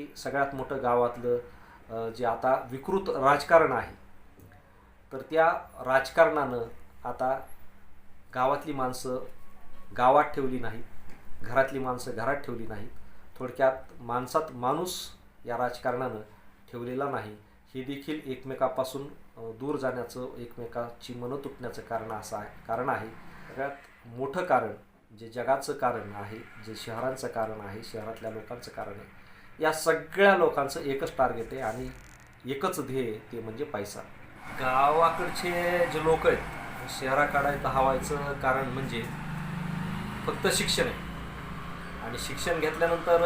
की सगळ्यात मोठं गावातलं जे आता विकृत राजकारण आहे तर त्या राजकारणानं आता गावातली माणसं गावात ठेवली नाहीत घरातली माणसं घरात ठेवली नाहीत थोडक्यात माणसात माणूस या राजकारणानं ठेवलेला नाही. हे देखील एकमेकापासून दूर जाण्याचं एकमेकाची मनं तुटण्याचं कारण असं आहे कारण आहे. सगळ्यात मोठं कारण जे जगाचं कारण आहे जे शहरांचं कारण आहे शहरातल्या लोकांचं कारण आहे या सगळ्या लोकांचं एकच टार्गेट आहे आणि एकच ध्येय ते म्हणजे पैसा. गावाकडचे जे लोक आहेत शहराकडे धावायचं कारण म्हणजे फक्त शिक्षण आहे. आणि शिक्षण घेतल्यानंतर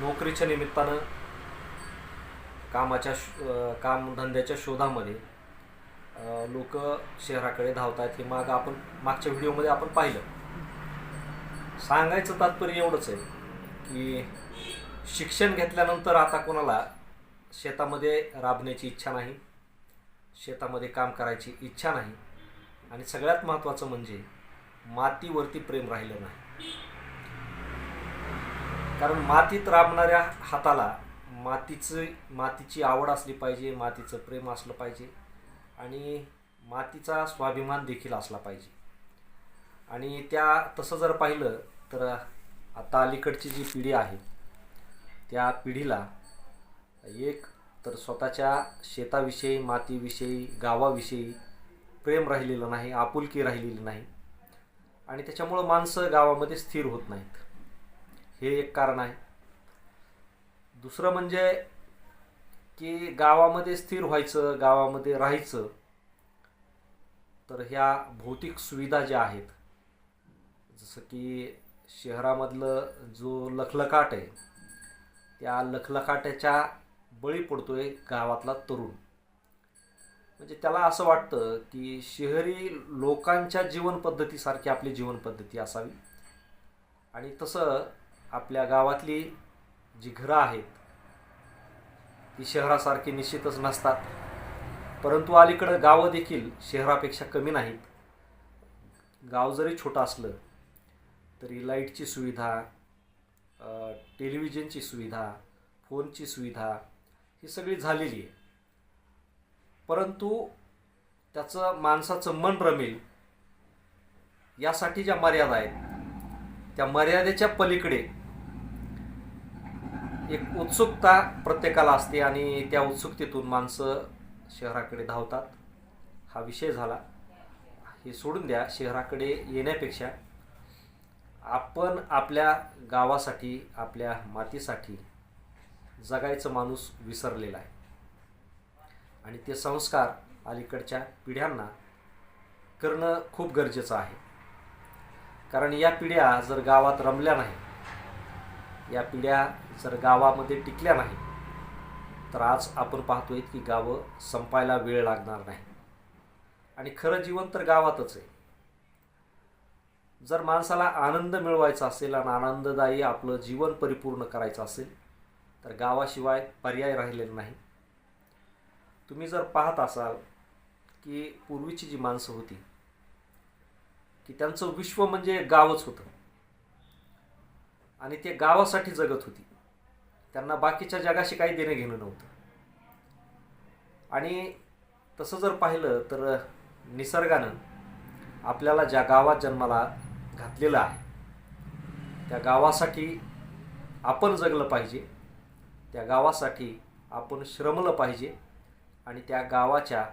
नोकरीच्या निमित्तानं कामाच्या कामधंद्याच्या शोधामध्ये लोक शहराकडे धावत आहेत हे माग आपण मागच्या व्हिडिओमध्ये आपण पाहिलं. सांगायचं तात्पर्य एवढंच आहे की शिक्षण घेतल्यानंतर आता कोणाला शेतामध्ये राबण्याची इच्छा नाही शेतामध्ये काम करायची इच्छा नाही आणि सगळ्यात महत्त्वाचं म्हणजे मातीवरती प्रेम राहिलं नाही. कारण मातीत राबणाऱ्या हाताला मातीचं मातीची आवड असली पाहिजे मातीचं प्रेम असलं पाहिजे आणि मातीचा स्वाभिमान देखील असला पाहिजे. आणि त्या तसं जर पाहिलं तर आता अलीकडची जी पिढी आहे त्या पिढीला एक तर स्वतःच्या शेताविषयी मातीविषयी गावाविषयी प्रेम राहिलेलं नाही आपुलकी राहिलेली नाही आणि त्याच्यामुळं माणसं गावामध्ये स्थिर होत नाहीत. हे एक कारण आहे. दुसरं म्हणजे की गावामध्ये स्थिर व्हायचं गावामध्ये राहायचं तर ह्या भौतिक सुविधा ज्या आहेत जसं की शहरामधलं जो लखलकाट आहे त्या लखलखाट्याच्या बळी पडतोय गावातला तरुण. म्हणजे त्याला असं वाटतं की शहरी लोकांच्या जीवनपद्धतीसारखी आपली जीवनपद्धती असावी. आणि तसं आपल्या गावातली जी घरं आहेत ती शहरासारखी निश्चितच नसतात. परंतु अलीकडं गावं देखील शहरापेक्षा कमी नाहीत. गाव जरी छोटं असलं तरी लाईटची सुविधा टेलिव्हिजनची सुविधा फोनची सुविधा ही सगळी झालेली आहे. परंतु त्याचं माणसाचं मन रमेल यासाठी ज्या मर्यादा आहेत त्या मर्यादेच्या पलीकडे एक उत्सुकता प्रत्येकाला असते आणि त्या उत्सुकतेतून माणसं शहराकडे धावतात. हा विषय झाला. हे सोडून द्या शहराकडे येण्यापेक्षा आपण आपल्या गावासाठी आपल्या मातीसाठी जगायचं माणूस विसरलेला आहे. आणि ते संस्कार अलीकडच्या पिढ्यांना करणं खूप गरजेचं आहे. कारण या पिढ्या जर गावात रमल्या नाही या पिढ्या जर गावामध्ये टिकल्या नाही तर आज आपण पाहतोय की गावं संपायला वेळ लागणार नाही. आणि खरं जीवन तर गावातच आहे. जर माणसाला आनंद मिळवायचा असेल आणि आनंददायी आपलं जीवन परिपूर्ण करायचं असेल तर गावाशिवाय पर्याय राहिलेला नाही. तुम्ही जर पाहत असाल की पूर्वीची जी माणसं होती की त्यांचं विश्व म्हणजे गावच होतं. आणि ते गावासाठी जगत होती. त्यांना बाकीच्या जगाशी काही देणं घेणं नव्हतं. आणि तसं जर पाहिलं तर निसर्गानं आपल्याला ज्या गावात जन्माला घातलेलं आहे. त्या गावासाठी आपण जगलं पाहिजे. त्या गावासाठी आपण श्रमलं पाहिजे आणि त्या गावाच्या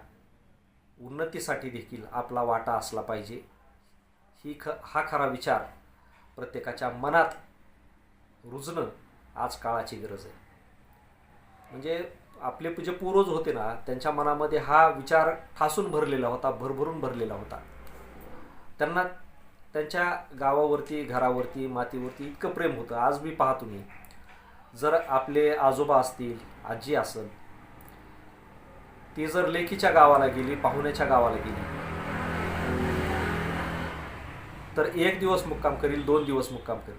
उन्नतीसाठी देखील आपला वाटा असला पाहिजे. ही ख हा खरा विचार प्रत्येकाच्या मनात रुजणं आज काळाची गरज आहे. म्हणजे आपले जे पूर्वज होते ना त्यांच्या मनामध्ये हा विचार ठासून भरलेला होता भरभरून भरलेला होता. त्यांना त्यांच्या गावावरती घरावरती मातीवरती इतकं प्रेम होतं. आज मी पाहतो मी. जर आपले आजोबा असतील आजी असेल ती जर लेकीच्या गावाला गेली पाहुण्याच्या गावाला गेली तर एक दिवस मुक्काम करील दोन दिवस मुक्काम करील.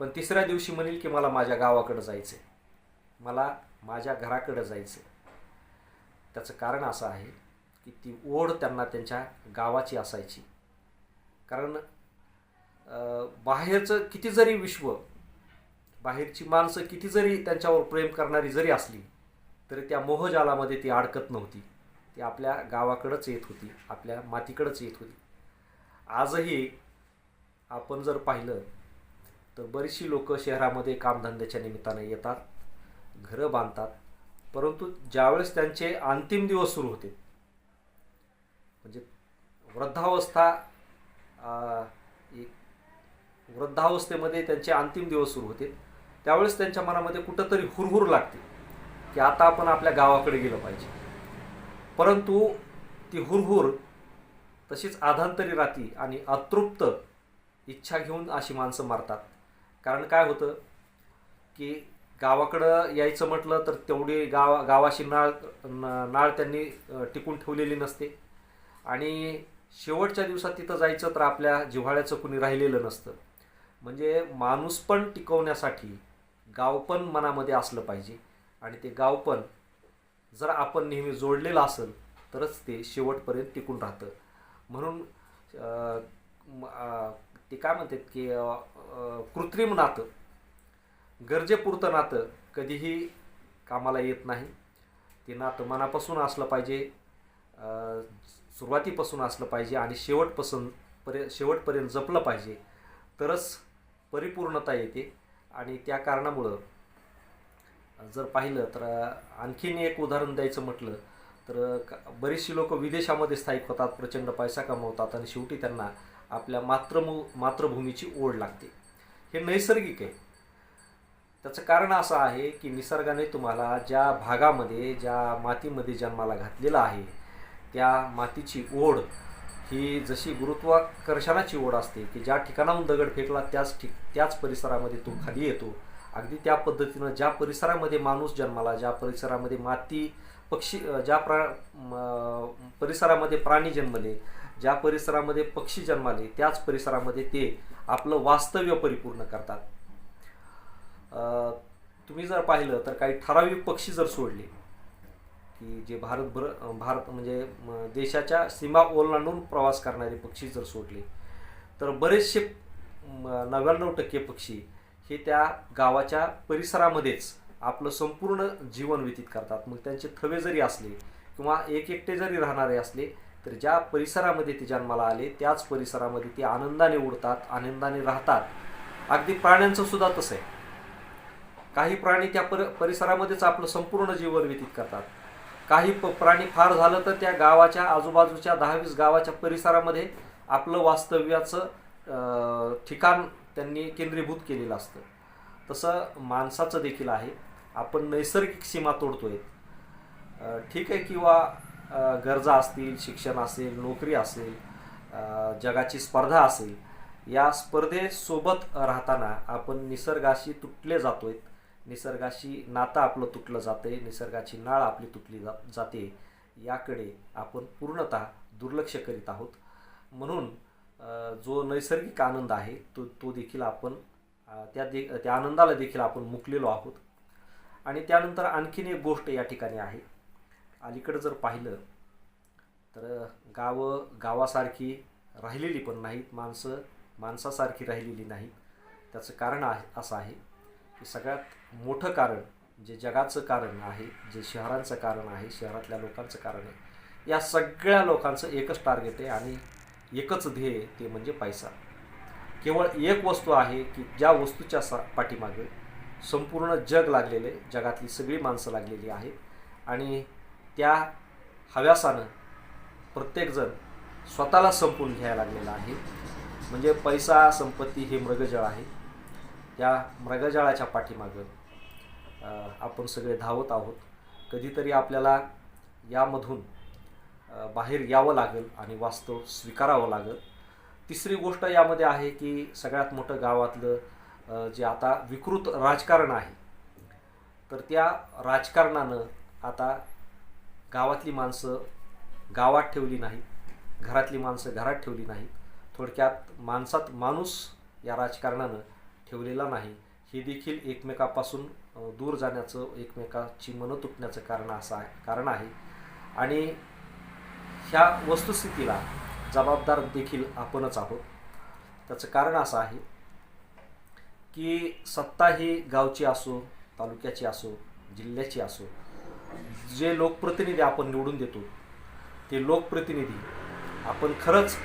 पण तिसऱ्या दिवशी म्हणेल की मला माझ्या गावाकडं जायचं आहे मला माझ्या घराकडं जायचं आहे त्याचं कारण असं आहे की ती ओढ त्यांना त्यांच्या गावाची असायची. कारण बाहेरचं किती जरी विश्व बाहेरची माणसं किती जरी त्यांच्यावर प्रेम करणारी जरी असली तरी त्या मोहजालामध्ये ती अडकत नव्हती. ती आपल्या गावाकडंच येत होती आपल्या मातीकडंच येत होती. आजही आपण जर पाहिलं तर बरीचशी लोक शहरामध्ये कामधंद्याच्या निमित्तानं येतात घरं बांधतात परंतु ज्यावेळेस त्यांचे अंतिम दिवस सुरू होते म्हणजे वृद्धावस्था वृद्धावस्थेमध्ये त्यांचे अंतिम दिवस सुरू होते. त्यावेळेस त्यांच्या मनामध्ये कुठंतरी हुरहुर लागते की आता आपण आपल्या गावाकडे गेलं पाहिजे. परंतु ती हुरहुर तशीच आधांतरी राहती आणि अतृप्त इच्छा घेऊन अशी माणसं मारतात. कारण काय होतं की गावाकडं यायचं म्हटलं तर तेवढी गावा गावाशी नाळ न- नाळ त्यांनी टिकून ठेवलेली नसते. आणि शेवटच्या दिवसात तिथं जायचं तर आपल्या जिव्हाळ्याचं कुणी राहिलेलं नसतं. म्हणजे माणूस पण टिकवण्यासाठी गाव पण मनामध्ये असलं पाहिजे. आणि ते गाव पण जर आपण नेहमी जोडलेलं असेल तरच ते शेवटपर्यंत टिकून राहतं. म्हणून ते काय म्हणतात की कृत्रिम नातं गरजेपुरतं नातं कधीही कामाला येत नाही. ते नातं मनापासून असलं पाहिजे. सुरुवातीपासून असलं पाहिजे आणि शेवटपासून पर्य शेवटपर्यंत जपलं पाहिजे तरच परिपूर्णता येते. आणि त्या कारणामुळं जर पाहिलं तर आणखीन एक उदाहरण द्यायचं म्हटलं तर क- बरीचशी लोक विदेशामध्ये स्थायिक होतात प्रचंड पैसा कमवतात आणि शेवटी त्यांना आपल्या मातृमू मातृभूमीची ओढ लागते. हे नैसर्गिक आहे. त्याचं कारण असं आहे की निसर्गाने तुम्हाला ज्या भागामध्ये ज्या मातीमध्ये जन्माला घातलेला आहे त्या मातीची ओढ ही जशी गुरुत्वाकर्षणाची ओढ असते की ज्या ठिकाणाहून दगड फेकला त्याच ठिक त्याच परिसरामध्ये तो खाली येतो. अगदी त्या पद्धतीनं ज्या परिसरामध्ये माणूस जन्माला ज्या परिसरामध्ये माती पक्षी ज्या प्रा परिसरामध्ये प्राणी जन्मले ज्या परिसरामध्ये पक्षी जन्माले त्याच परिसरामध्ये ते आपलं वास्तव्य परिपूर्ण करतात. तुम्ही जर पाहिलं तर काही ठराविक पक्षी जर सोडले की जे भारतभर भारत म्हणजे देशाच्या सीमा ओलांडून प्रवास करणारे पक्षी जर सोडले तर बरेचसे नव्याण्णव टक्के पक्षी हे त्या गावाच्या परिसरामध्येच आपलं संपूर्ण जीवन व्यतीत करतात. मग त्यांचे थवे जरी असले किंवा एक एकटे जरी राहणारे असले तर ज्या परिसरामध्ये ते जन्माला आले त्याच परिसरामध्ये ते आनंदाने उडतात आनंदाने राहतात. अगदी प्राण्यांचं सुद्धा तसं आहे. काही प्राणी त्या पर परिसरामध्येच आपलं संपूर्ण जीवन व्यतीत करतात. काही प प्राणी फार झालं तर त्या गावाच्या आजूबाजूच्या दहावीस गावाच्या परिसरामध्ये आपलं वास्तव्याचं ठिकाण त्यांनी केंद्रीभूत केलेलं असतं. तसं माणसाचं देखील आहे. आपण नैसर्गिक सीमा तोडतोय. ठीक आहे किंवा गरजा असतील शिक्षण असेल नोकरी असेल जगाची स्पर्धा असेल या स्पर्धेसोबत राहताना आपण निसर्गाशी तुटले जातोय निसर्गाशी नातं आपलं तुटलं जाते निसर्गाची नाळ आपली तुटली जा जाते याकडे आपण पूर्णतः दुर्लक्ष करीत आहोत. म्हणून जो नैसर्गिक आनंद आहे तो तो देखील आपण त्या दे त्या आनंदाला देखील आपण मुकलेलो आहोत. आणि त्यानंतर आणखीन एक गोष्ट या ठिकाणी आहे. अलीकडं जर पाहिलं तर गावं गावासारखी राहिलेली पण नाहीत माणसं माणसासारखी राहिलेली नाहीत. त्याचं कारण आहे असं आहे की सगळ्यात मोठं कारण जे जगाचं कारण आहे जे शहरांचं कारण आहे शहरातल्या लोकांचं कारण आहे या सगळ्या लोकांचं एकच टार्गेट आहे आणि एकच ध्येय ते म्हणजे पैसा. केवळ एक वस्तू आहे की ज्या वस्तूच्या सा पाठीमागे संपूर्ण जग लागलेले जगातली सगळी माणसं लागलेली आहेत आणि त्या हव्यासानं प्रत्येकजण स्वतःला संपून घ्यायला लागलेला आहे. म्हणजे पैसा संपत्ती हे मृगजळ आहे. त्या मृगजळाच्या पाठीमागं आपण सगळे धावत आहोत. कधीतरी आपल्याला यामधून बाहेर यावं लागेल आणि वास्तव स्वीकारावं लागेल. तिसरी गोष्ट यामध्ये आहे की सगळ्यात मोठं गावातलं जे आता विकृत राजकारण आहे तर त्या राजकारणानं आता गावातली माणसं गावात ठेवली नाहीत घरातली माणसं घरात ठेवली नाहीत. थोडक्यात माणसात माणूस या राजकारणानं ठेवलेला नाही. हे देखील एकमेकापासून दूर जाण्याचं एकमेकाची मनं तुटण्याचं कारण असं आहे कारण आहे. आणि ह्या वस्तुस्थितीला जबाबदार देखील आपणच आहोत. त्याचं कारण असं आहे की सत्ता ही गावची असो तालुक्याची असो जिल्ह्याची असो जे लोकप्रतिनिधी आपण निवडून देतो ते लोकप्रतिनिधी आपण खरंच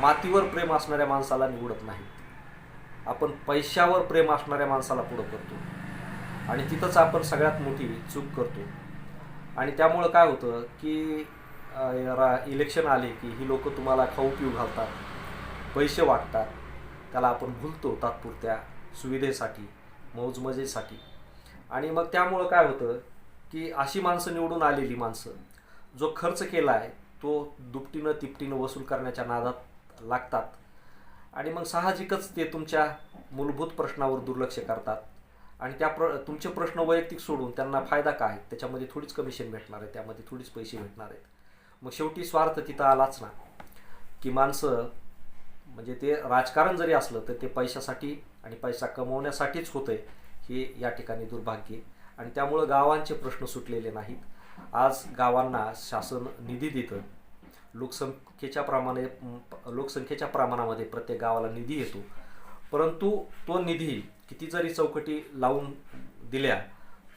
मातीवर प्रेम असणाऱ्या माणसाला निवडत नाहीत. आपण पैशावर प्रेम असणाऱ्या माणसाला पुढं करतो. आणि तिथंच आपण सगळ्यात मोठी चूक करतो. आणि त्यामुळं काय होतं की रा- इलेक्शन आले की ही लोक तुम्हाला खाऊ पिऊ घालतात पैसे वाटतात. त्याला आपण भुलतो तात्पुरत्या सुविधेसाठी मौजमजेसाठी. आणि मग त्यामुळं काय होतं की अशी माणसं निवडून आलेली माणसं जो खर्च केला आहे तो दुपटीनं तिपटीनं वसूल करण्याच्या नादात लागतात. आणि मग साहजिकच ते तुमच्या मूलभूत प्रश्नावर दुर्लक्ष करतात. आणि त्या प्र तुमचे प्रश्न वैयक्तिक सोडून त्यांना फायदा काय? त्याच्यामध्ये थोडीच कमिशन भेटणार आहे त्यामध्ये थोडीच पैसे भेटणार आहेत. मग शेवटी स्वार्थ तिथं आलाच ना. की माणसं म्हणजे ते राजकारण जरी असलं तर ते पैशासाठी आणि पैसा कमवण्यासाठीच होतंय हे या ठिकाणी दुर्भाग्य. आणि त्यामुळं गावांचे प्रश्न सुटलेले नाहीत. आज गावांना शासन निधी देतं. लोकसंख्येच्या प्रमाणे लोकसंख्येच्या प्रमाणामध्ये प्रत्येक गावाला निधी येतो. परंतु तो निधी किती जरी चौकटी लावून दिल्या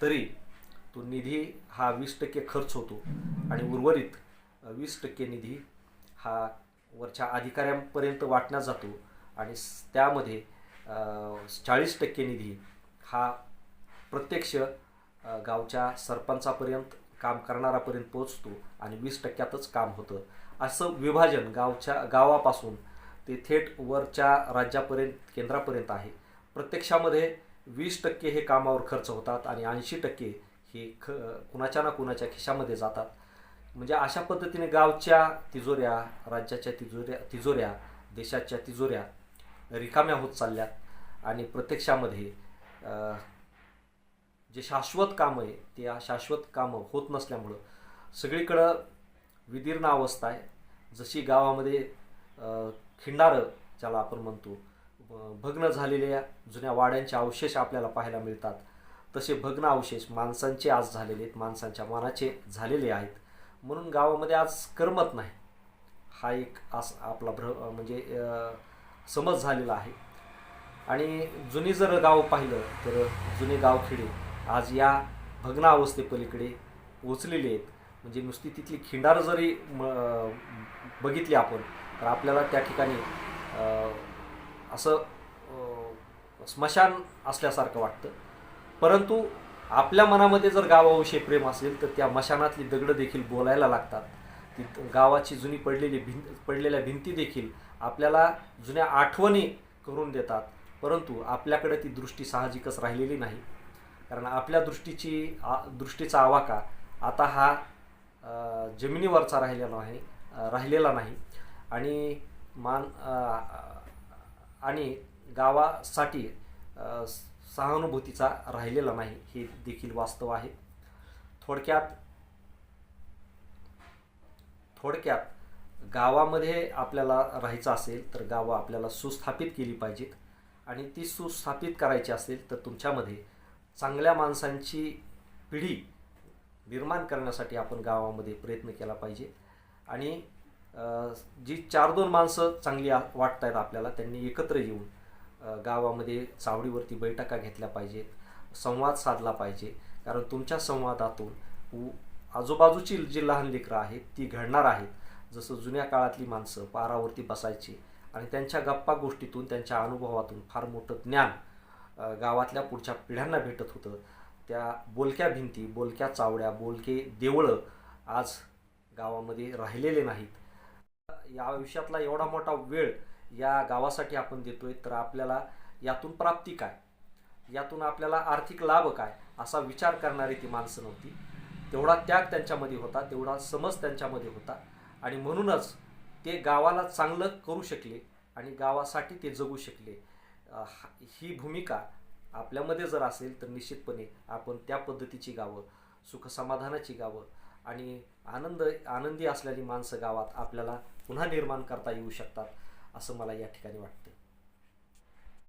तरी तो निधी हा वीस टक्के खर्च होतो आणि उर्वरित वीस टक्के निधी हा वरच्या अधिकाऱ्यांपर्यंत वाटण्यात जातो आणि त्यामध्ये चाळीस टक्के निधी हा प्रत्यक्ष गावच्या सरपंचापर्यंत काम करणारापर्यंत पोचतो आणि वीस टक्क्यातच काम होतं. असं विभाजन गावच्या गावापासून ते थेट वरच्या राज्यापर्यंत केंद्रापर्यंत आहे. प्रत्यक्षामध्ये वीस टक्के हे कामावर खर्च होतात आणि ऐंशी टक्के हे ख कुणाच्या ना कुणाच्या खिशामध्ये जातात. म्हणजे अशा पद्धतीने गावच्या तिजोऱ्या राज्याच्या तिजोऱ्या तिजोऱ्या देशाच्या तिजोऱ्या रिकाम्या होत चालल्यात आणि प्रत्यक्षामध्ये जे शाश्वत कामं आहे ते या शाश्वत कामं होत नसल्यामुळं सगळीकडं विदीर्ण अवस्था आहे. जशी गावामध्ये खिंडारं ज्याला आपण म्हणतो भग्न झालेल्या जुन्या वाड्यांचे अवशेष आपल्याला पाहायला मिळतात. तसे भग्न अवशेष माणसांचे आज झालेले आहेत माणसांच्या मनाचे झालेले आहेत. म्हणून गावामध्ये आज करमत नाही. हा एक आस आपला भ्र म्हणजे समज झालेला आहे. आणि जुनी जर गाव पाहिलं तर जुने गावखेडे आज या भग्नावस्थेपलीकडे पोचलेले आहेत. म्हणजे नुसती तिथली खिंडारं जरी म- बघितली आपण तर आपल्याला त्या ठिकाणी असं स्मशान असल्यासारखं वाटतं. परंतु आपल्या मनामध्ये जर गावाविषयी प्रेम असेल तर त्या मशानातली दगडं देखील बोलायला लागतात. ती गावाची जुनी पडलेली भिंत पडलेल्या भिंती देखील आपल्याला जुन्या आठवणी करून देतात. परंतु आपल्याकडे ती दृष्टी साहजिकच राहिलेली नाही. कारण आपल्या दृष्टीची आ दृष्टीचा आवाका आता हा जमिनीवरचा राहिलेला नाही राहिलेला नाही. आणि मान आणि गावासाठी सहानुभूतीचा राहिलेला नाही हे देखील वास्तव आहे. थोडक्यात थोडक्यात गावामध्ये आपल्याला राहायचं असेल तर गावं आपल्याला सुस्थापित केली पाहिजेत. आणि ती सुस्थापित करायची असेल तर तुमच्यामध्ये चांगल्या माणसांची पिढी निर्माण करण्यासाठी आपण गावामध्ये प्रयत्न केला पाहिजे. आणि जी चार दोन माणसं चांगली वाटत आहेत आपल्याला त्यांनी एकत्र येऊन गावामध्ये चावडीवरती बैठका घेतल्या पाहिजेत संवाद साधला पाहिजे. कारण तुमच्या संवादातून उ- आजूबाजूची जी लहान लेकरं आहेत ती घडणार आहेत. जसं जुन्या काळातली माणसं पारावरती बसायची आणि त्यांच्या गप्पा गोष्टीतून त्यांच्या अनुभवातून फार मोठं ज्ञान गावातल्या पुढच्या पिढ्यांना भेटत होतं. त्या बोलक्या भिंती बोलक्या चावड्या बोलके देवळं आज गावामध्ये राहिलेले नाहीत. या आयुष्यातला एवढा मोठा वेळ या गावासाठी आपण देतोय तर आपल्याला यातून प्राप्ती काय? यातून आपल्याला आर्थिक लाभ काय? असा विचार करणारी ती माणसं नव्हती. तेवढा त्याग त्यांच्यामध्ये होता तेवढा समज त्यांच्यामध्ये होता. आणि म्हणूनच ते गावाला चांगलं करू शकले आणि गावासाठी ते जगू शकले. ही भूमिका आपल्यामध्ये जर असेल तर निश्चितपणे आपण त्या पद्धतीची गावं सुखसमाधानाची गावं आणि आनंद आनंदी असलेली माणसं गावात आपल्याला पुन्हा निर्माण करता येऊ शकतात असं मला या ठिकाणी वाटतं.